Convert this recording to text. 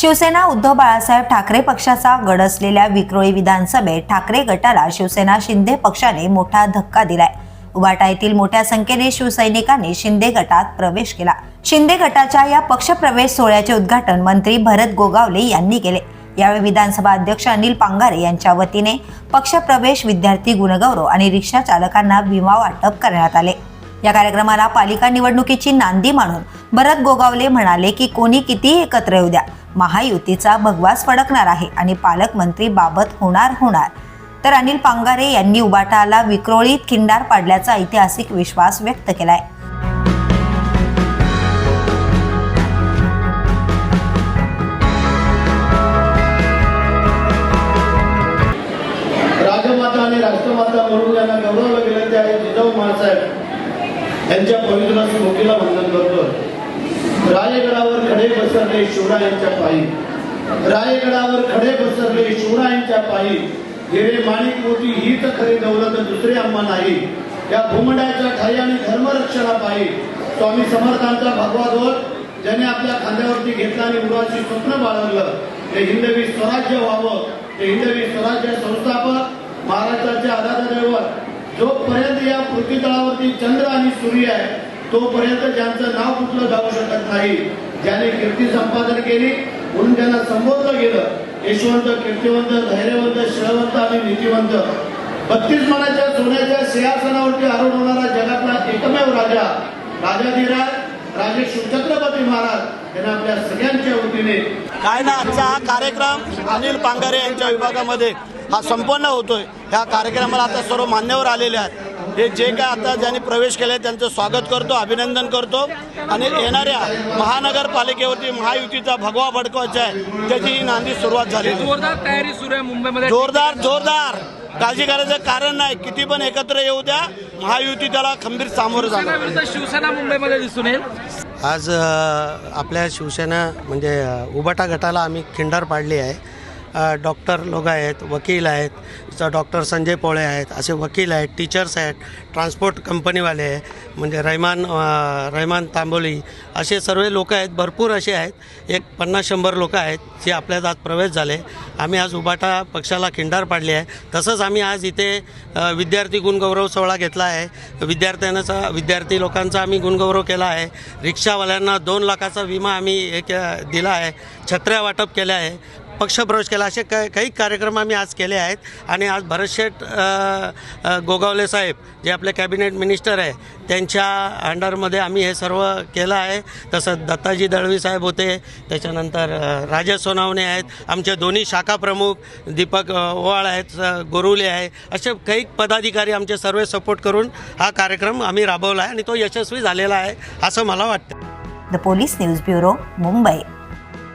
शिवसेना उद्धव बाळासाहेब ठाकरे पक्षाचा गड असलेल्या विक्रोळी विधानसभेत ठाकरे गटाला शिवसेना शिंदे पक्षाने मोठा धक्का दिलाय. उभाटा येथील मोठ्या संख्येने शिवसैनिकांनी शिंदे गटात प्रवेश केला. शिंदे गटाच्या या पक्षप्रवेश सोहळ्याचे उद्घाटन मंत्री भरत गोगावले यांनी केले. यावेळी विधानसभा अध्यक्ष अनिल पांगारे यांच्या वतीने पक्षप्रवेश विद्यार्थी गुणगौरव आणि रिक्षा चालकांना विमा वाटप करण्यात आले. या कार्यक्रमाला पालिका निवडणुकीची नांदी मानून भरत गोगावले म्हणाले की कोणी कितीही एकत्र येऊ द्या. महायुतीचा भगवास फडकणार आहे आणि पालकमंत्री बाबत होणार होणार. तर अनिल पांगारे यांनी उबाटाला विक्रोळीत खिंडार पाडल्याचा ऐतिहासिक विश्वास व्यक्त केलाय. राजमाता आणि राष्ट्रमाता म्हणून यांना गौरवलं गेलं आहे जिजाऊ मासाहेब यांच्या पवित्र स्मृतीला वंदन करतो रायगडावर खडे बसरले शिवरायांच्या पायी. रायगडावर खडे बसरले शिवरायांच्या पायी. हिरे माणिक मोती हीच खरी दौलत दुसरे आम्हा नाही. या भूमंडाच्या ठाई आणि धर्मरक्षणा पायी स्वामी समर्थांचा भगवा ध्वज ज्याने आपल्या खांद्यावरती घेतला आणि मुलाची स्वप्न बाळगलं. ते हिंदवी स्वराज्य व्हावं. ते हिंदवी स्वराज्य संस्थापक महाराष्ट्राच्या आराधनेवर. जोपर्यंत या पृथ्वीतळावरती चंद्र आणि सूर्य आहे तोपर्यंत ज्यांचं नाव कुठलं जाऊ शकत नाही. ज्याने कीर्ती संपादन केली म्हणून त्यांना संबोधलं गेलं यशवंत कीर्तिवंत धैर्यवंत श्रवंत आणि नीतिवंत. बत्तीस मनाच्या सोन्याच्या सिंहासनावरती आरोप होणारा जगातला एकमेव राजा राजाधिराज राजे शिवछत्रपती महाराज यांना आपल्या सगळ्यांच्या वतीने काय ना आजचा हा कार्यक्रम अनिल पांगारे यांच्या विभागामध्ये हा संपन्न होतोय. ह्या कार्यक्रमाला आता सर्व मान्यवर आलेले आहेत. हे जे काय आता ज्यांनी प्रवेश केले त्यांचं स्वागत करतो अभिनंदन करतो. आणि येणाऱ्या महानगरपालिकेवरती महायुतीचा भगवा भडकवायचा आहे त्याची ही नांदी सुरुवात झाली. जोरदार तयारी सुरू आहे मुंबईमध्ये. जोरदार जोरदार. काळजी करायचं कारण नाही. किती पण एकत्र येऊ द्या महायुती त्याला खंबीर सामोरं जाणार. विरुद्ध शिवसेना मुंबईमध्ये दिसून येईल. आज अ, आपल्या शिवसेना म्हणजे अ, उबाटा गटाला आम्ही खिंडार पाडली आहे. डॉक्टर लोक आहेत वकील आहेत डॉक्टर संजय पोळे आहेत असे वकील आहेत टीचर्स आहेत ट्रान्सपोर्ट कंपनीवाले आहे म्हणजे रहमान अ, रहमान तांबोली असे सर्व लोक आहेत भरपूर असे आहेत एक पन्नास शंभर लोक आहेत जे आपल्यात आज प्रवेश झाले. आम्ही आज उबाटा पक्षाला खिंडार पाडली आहे. तसंच आम्ही आज इथे विद्यार्थी गुणगौरव सोहळा घेतला आहे. विद्यार्थ्यांचा विद्यार्थी लोकांचा आम्ही गुणगौरव केला आहे. रिक्षावाल्यांना दोन लाखाचा विमा आम्ही एक दिला आहे. छत्र्या वाटप केल्या आहे. पक्षप्रवेश केला. असे काही काही कार्यक्रम आम्ही आज केले आहेत. आणि आज भरतशेठ गोगावले साहेब जे आपले कॅबिनेट मिनिस्टर आहे त्यांच्या अंडरमध्ये आम्ही हे सर्व केलं आहे. तसंच दत्ताजी दळवी साहेब होते. त्याच्यानंतर राजा राजेश सोनावणे आहेत. आमचे दोन्ही शाखा प्रमुख दीपक ओवाळ आहेत गोरुले आहे. असे काही पदाधिकारी आमचे सर्व सपोर्ट करून हा कार्यक्रम आम्ही राबवला आहे. आणि तो यशस्वी झालेला आहे असं मला वाटतं. The police news bureau Mumbai.